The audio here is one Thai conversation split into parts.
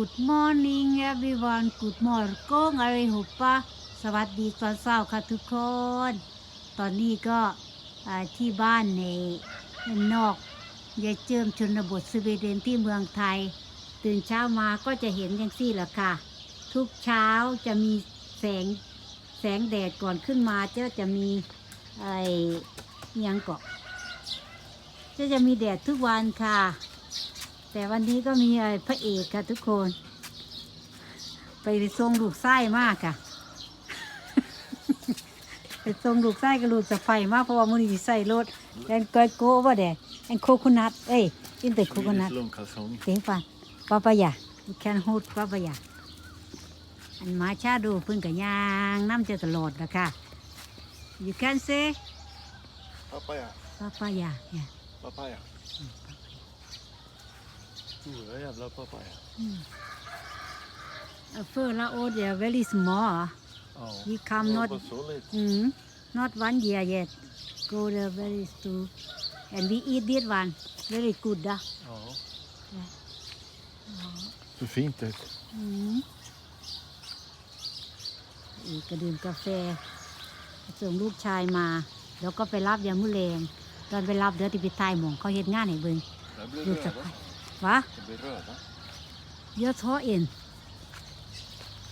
Good morning everyone Good morning อะไรหุบปะสวัสดีตอนเช้าค่ะทุกคน ตอนนี้ก็ที่บ้านในนอกยายเจิมชนบทสวีเดนที่เมืองไทย ตื่นเช้ามาก็จะเห็นอย่างซี่แหละค่ะ ทุกเช้าจะมีแสงแสงแดดก่อนขึ้นมาจะจะมีไอ้ยังเกาะจะจะมีแดดทุกวันค่ะ แต่วันนี้ก็มีไอ้พระเอกค่ะทุกคน ไปทรงลูกไส้มากค่ะไปทรงลูกไส้กับลูกสะไฟมากเพราะว่ามันมีใส่รถแอนกอยโก้ว่าแดแอนโคโคนัทเอ้ยอินเตอร์โคโคนัท långkalsong. เสียงฟันปาปายา you can hold ปาปายาอันมาชาดูเพิ่นกับยางน้ำจะตลอดนะค่ะ you can say Papaya. ปาปายา yeah Papaya. Stora jävla papaya. a fur la old they are very small Ja. we come not Jobbar så lite. mm, not one year yet go there very soon and we eat this one very good นะ Ja. Ja. Så fint ut. อืมอีกกระดื่มกาแฟส่งลูกชายมา แล้วก็ไปรับยามุแรงตอนไปรับเดี๋ยวที่ไปทายหมองเขาเฮ็ดงานให้เบิ่ง Det blir ลูกสะ röda. พ้าย วะ Det blir röda. เยอะท้อเอ็น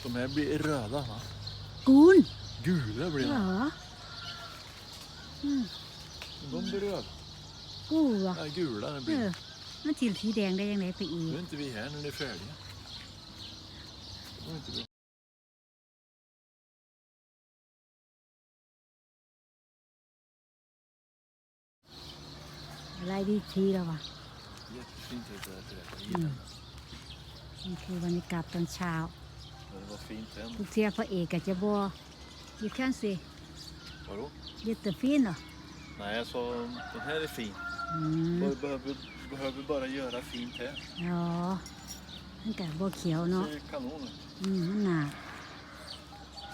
De här blir röda va? กูน Gula blir เหร de. ออืม De blir röda. กูเหรอ Nej, gula det เอ blir อมันสีสีแดงได้ยังไงไปอีก Nu är inte vi här när ni är färdiga. Då är inte vi. อะไรดีทีแล้ววะ Jättefint ut det här trädet. Jag อื gillar ม det. นี่คือบรรยากาศตอนเช้า Men det var fint hem. ทุกเที่ยพระเอกก็จะบอก you can see Vadå? lite fin เหรอ Nej, jag sa den här är fin. อืม Vi behöver, behöver bara göra fint här. อ๋อมันก็บ่เขียวเนาะ Det är kanon. อืมมันหนา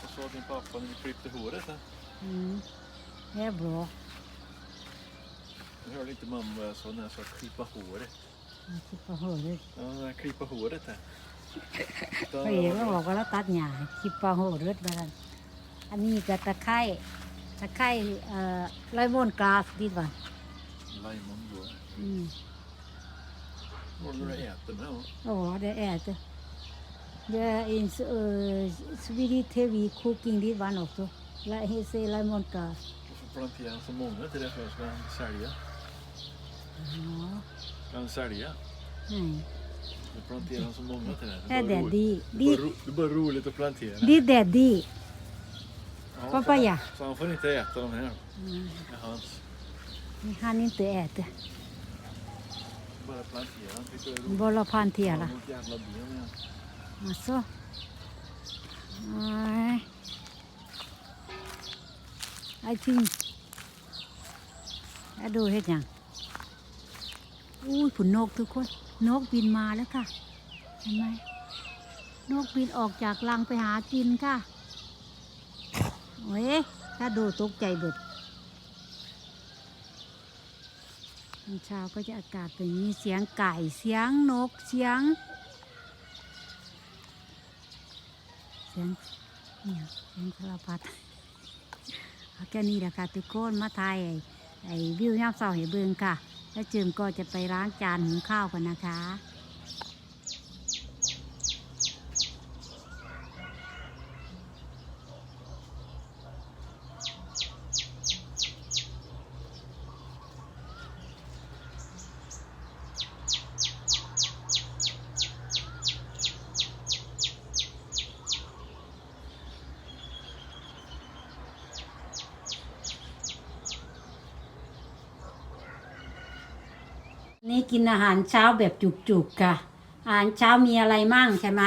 Vad sa din pappa när vi klippte håret? Här? อืมแค่บรอ Jag hörde inte mamma vad jag sa när jag sa klippa håret. คิดว่าโหเลย Ja, när jag klippa håret här. พระเอกก็บอกว่าเราตัดหญ้าคิดว่าโหเลือดบาดันอันนี้ก็ตะไคร้ตะไคร้เอ่อไลมอนกราสดีกว่า Lajmon då. อืม Vad håller du och äter med? va? โอ้ det är det det är uh, Swedish TV cooking this one also like he say lemon grass Du får plantera så många till det för att jag ska sälja. อ๋อ Ska han sälja? อืม Du planterar så många till det. แค่ Det แด är ด bara, ดี ro- ดี det är bara, ro- det är bara roligt att plantera. ดีแดดดี Ja, Papaya. Så, så han får inte äta de här. อืม Det är hans. นี่ฮันนี่ตัวแอด Bara plantera. Han tycker det är บ roligt. ลพั อ้ทิ้งไอ้ดูเฮ็ดหยังอุ้ยผุนนกทุกคน นกบินมาแล้วค่ะ เห็นไหมนกบินออกจากรังไปหากินค่ะโอ้ยถ้าดูตกใจเบิดตอนเช้าก็จะอากาศเป็นนี้เสียงไก่เสียงนกเสียง เสียงเนี่ยเสียงสารพัดเอาแค่นี้แหละค่ะทุกคนมาถ่ายไอ้วิวยามเสาให้เบิ่งค่ะ แล้วจิมก็จะไปล้างจานหุงข้าวกันนะคะ นี่กินอาหารเช้าแบบจุกๆค่ะ อาหารเช้ามีอะไรมั่งใช่ไหม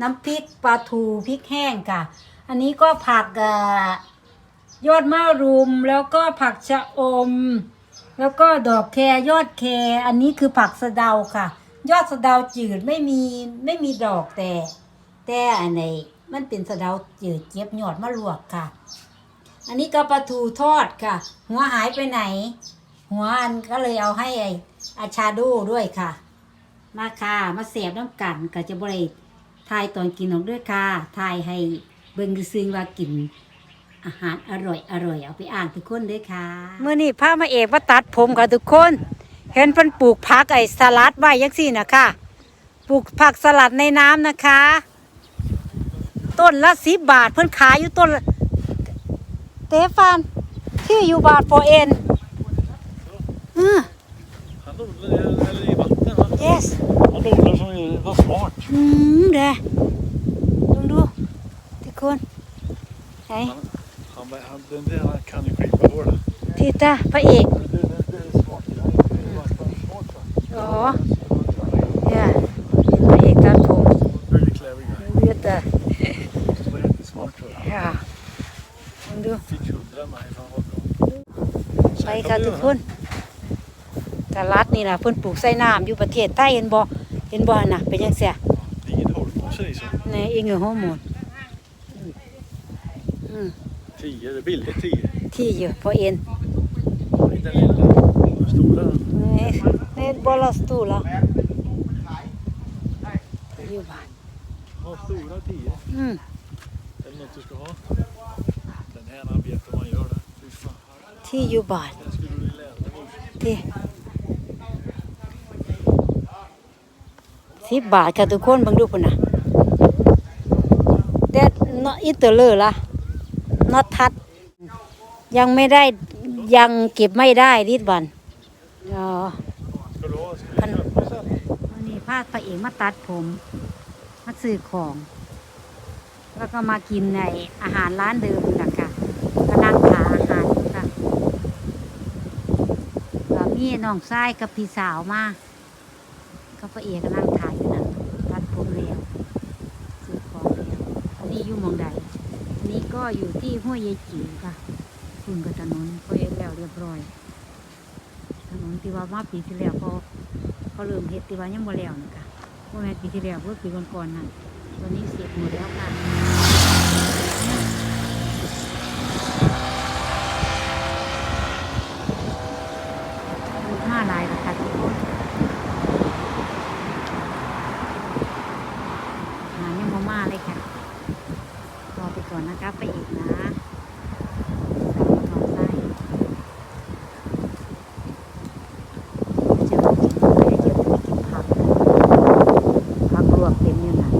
น้ำพริกปลาทูพริกแห้งค่ะ อันนี้ก็ผักเอ่อยอดมะรุม แล้วก็ผักชะอม แล้วก็ดอกแครยอดแครอันนี้คือผักสะเดาค่ะ ยอดสะเดาจืดไม่มีไม่มีดอกแต่ แต่อันไหนมันเป็นสะเดาจืดเก็บยอดมะลวกค่ะ อันนี้ก็ปลาทูทอดค่ะ หัวหายไปไหน หัวอันก็เลยเอาให้ไออาชาโดด้วยค่ะ มาค่ะ มาแสบน้ำกันก็จะบริทายตอนกินของด้วยค่ะทายให้เบิ่งซึ้งว่ากิน อาหารอร่อยอร่อยเอาไปอ่านทุกคนด้วยค่ะเมื่อนี้พามาเอกมาตัดผมค่ะทุกคน เห็นเพิ่นปลูกผักไอ้สลัดไว้ยังสี่นะคะปลูกผักสลัดในน้ำนะคะ ต้นละสิบบาทเพิ่นขายอยู่ต้นเตฟานที่อยู่บาทโฟเอ็น Han odlar eller i vatten va? yes Han odlar som är, vad smart. อืมเด้ลองดูทุกคนไหน Han, han, han, den där han kan ju klippa hår. då. ทีตาพระเอก Men det, det, det är smart. Det är bara smart va? อ๋อเนี่ยพระเอกตัดผม Very clever guy. เลือดแต่ Det var jättesmart tror jag. ค่ะลองดู Fick hundra mig, fan vad bra. ไปค่ะทุ กคนตลาดนี่ล่ะเพิ่นปลูกใส่น้ำอยู่ประเทศไต้เห็นบ่เห็นบ่น่ะเป็นจังซี่ Det är ingen hållpåse liksom. ในอิงฮอร์โมนอืม Tio, det är billigt tio. ที่อยู่พอเอ็น Inte den lilla. Den stora. นี่นี่บอลสตูละอยู่บ้าน Ja, stora tio. อืม Är det något du ska ha? Den här han vet hur man gör det. Fy fan. ที่อยู่บ้าน Den skulle du lära dig morse. ที่ สิบบาทค่ะทุกคนบังดูพุ่นน่ะเด็ดนอินเตอร์เลอร์ละนอตทัด ยังไม่ได้ยังเก็บไม่ได้ดิบันอ๋อวันนี้พาพระเอกมาตัดผมมาซื้อของ แล้วก็มากินในอาหารร้านเดิมนี่ะค่ะก็นั่งหาอาหารค่ะแล้วมีน้องชายกับพี่สาวมาก็พระเอกก็นั่งถ่านนตัดผมแล้วซื้อของแล้ว นี่อยู่มองใด นี้ก็อยู่ที่ห้วยยายจิ๋วค่ะ คุณกับถนนก็เห็นแล้วเรียบร้อย ถนนที่ว่ามาปีที่แล้วเขาเขาเริ่มเฮ็ดที่ว่ายังบ่แล้วนะคะว่าแม่ปีที่แล้วเมื่อปีก่อนๆนั่นตอนนี้เสร็จหมดแล้วค่ะลูกห้าลายราคาทุกคนหายังบ่มาเลยค่ะรอไปก่อนนะคะไปอีกนะสาวมาถอดไส้ จะมากินอะไรเยอะไปกินผักผักลวกเต็มอยู่นะ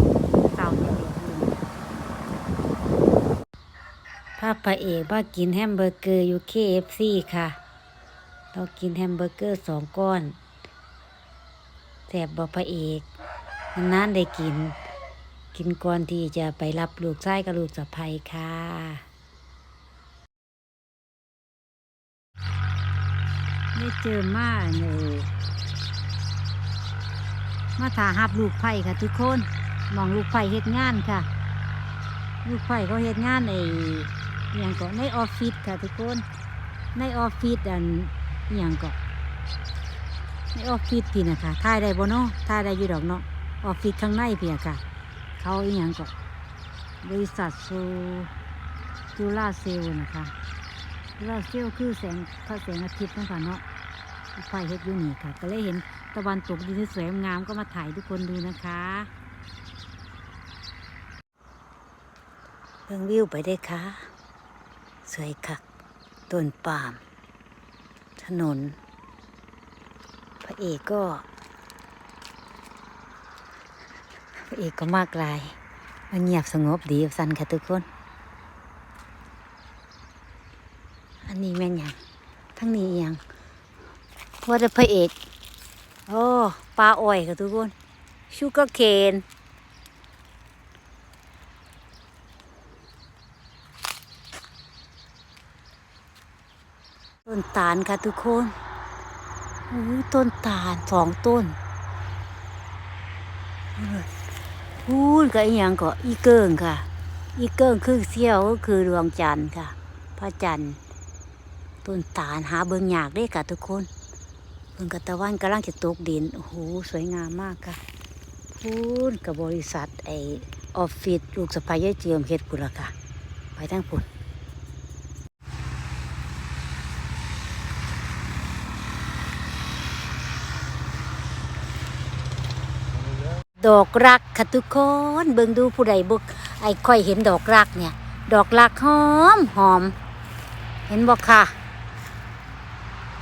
เต้าเนี่ยเด็กอยู่ภา พระเอกว่ากินแฮมเบอร์เกอร์อยู่ KFC ค่ะ เรากินแฮมเบอร์เกอร์สองก้อนแสบบอกพระเอกนานๆได้กิน กินก่อนที่จะไปรับลูกชายกับลูกสะใภ้ค่ะ ได้เจอมาเลยมาถาหับลูกไผ่ค่ะทุกคนมองลูกไผ่เฮ็ดงานค่ะ ลูกไผ่เขาเฮ็ดงานใน อย่างก็ในออฟฟิศค่ะทุกคน ในออฟฟิศอันอย่างก็ในออฟฟิศพี่นะคะถ่ายได้บ่เนาะถ่ายได้อยู่ดอกเนาะออฟฟิศข้างในพี่อะค่ะ เขาอหย่างก็บริษัทโซจูล่าเซลล์นะคะเราเชี่ยวคือแสงพระแสงอาทิตย์นั่นค่ะเนาะไฟเฮ็ดอยู่นี่ค่ะ ก็เลยเห็นตะวันตกดินสวยงามก็มาถ่ายทุกคนดูนะคะเบิ่งวิวไปได้ค่ะ สวยคักต้นปาล์มถนน พระเอกก็ พระเอกก็มากลายมันเงียบสงบดีสันค่ะทุกคน อันนี้แม่นยังทั้งนี้อิหยังว่าแต่พระเอกโอ้ปลาอ้อยค่ะทุกคน ชูก r เคน ต้นตาลค่ะทุกคนโอ้ยต้นตาลสองต้นพูดกับอีหยังก็อีเกิงค่ะ อีเกิงคือเสี้ยวก็คือดวงจันทร์ค่ะ พระจันทร์ต้นตาลหาเบิงยากได้ค่ะทุกคนเบิงกตะวันกำลังจะตกดินโอ้โหสวยงามมากค่ะพูนกับบริษัทไอออฟฟิศลูกสะพายเจียมเฮ็ดพุ่นละค่ะ ไปทั้งพุ่น ดอกรักค่ะทุกคนเบิ่งดูผู้ใดบุกไอ้ค่อยเห็นดอกรักเนี่ย ดอกรักหอมหอม เห็นบอกค่ะ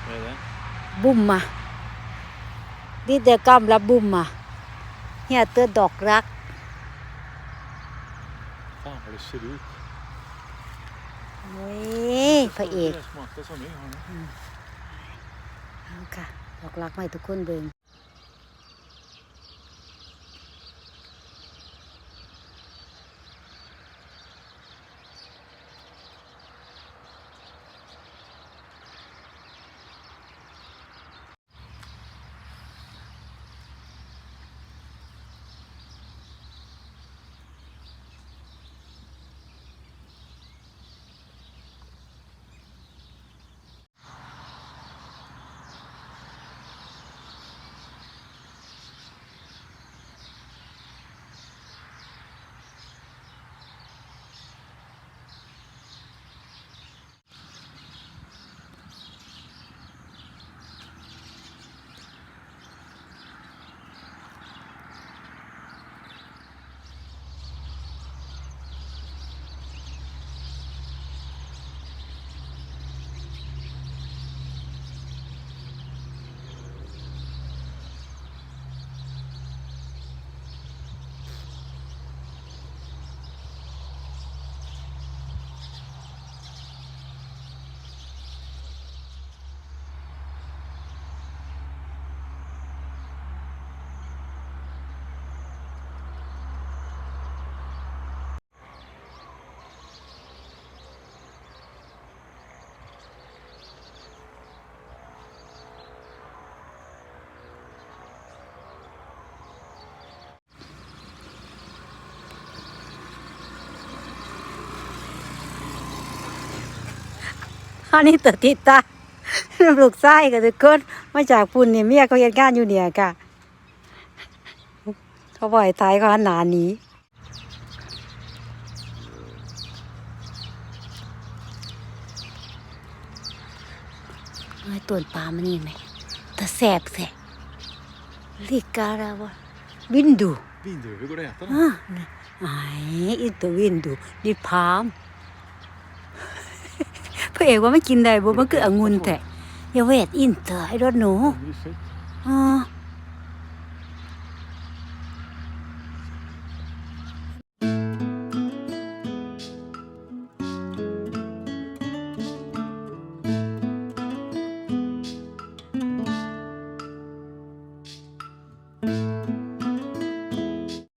Vad är det? บุ้มมาดิเดกำรับบุ้มมาเฮียเตอดอกรัก Fan vad det ser ut. เว้ยพระเอก Det smakar som ni har nu. เอาค่ะดอกรักมาให้ทุกคนเบิ่ง อันนี้ตัวติดตาลูกไส้กับทุกคนมาจากปุ่นเนี่ยเมียเขาเฮ็ดงานอยู่เนี่ยค่ะเขาบ่อยตายเขาหันหนาหนีไอ้ต้นปลามันนี่ไหมตะแสบแสบลิการาวะวินดู Vindruvor, går det att äta dem? อ่าไอ้อินเตอร์วินดูดิพาม พระเอกว่าไม่กินได้บ่มันคือองุ่นแต่อย่าเวทอินเตอร์ไอ้รถหนู Mysigt. อ่า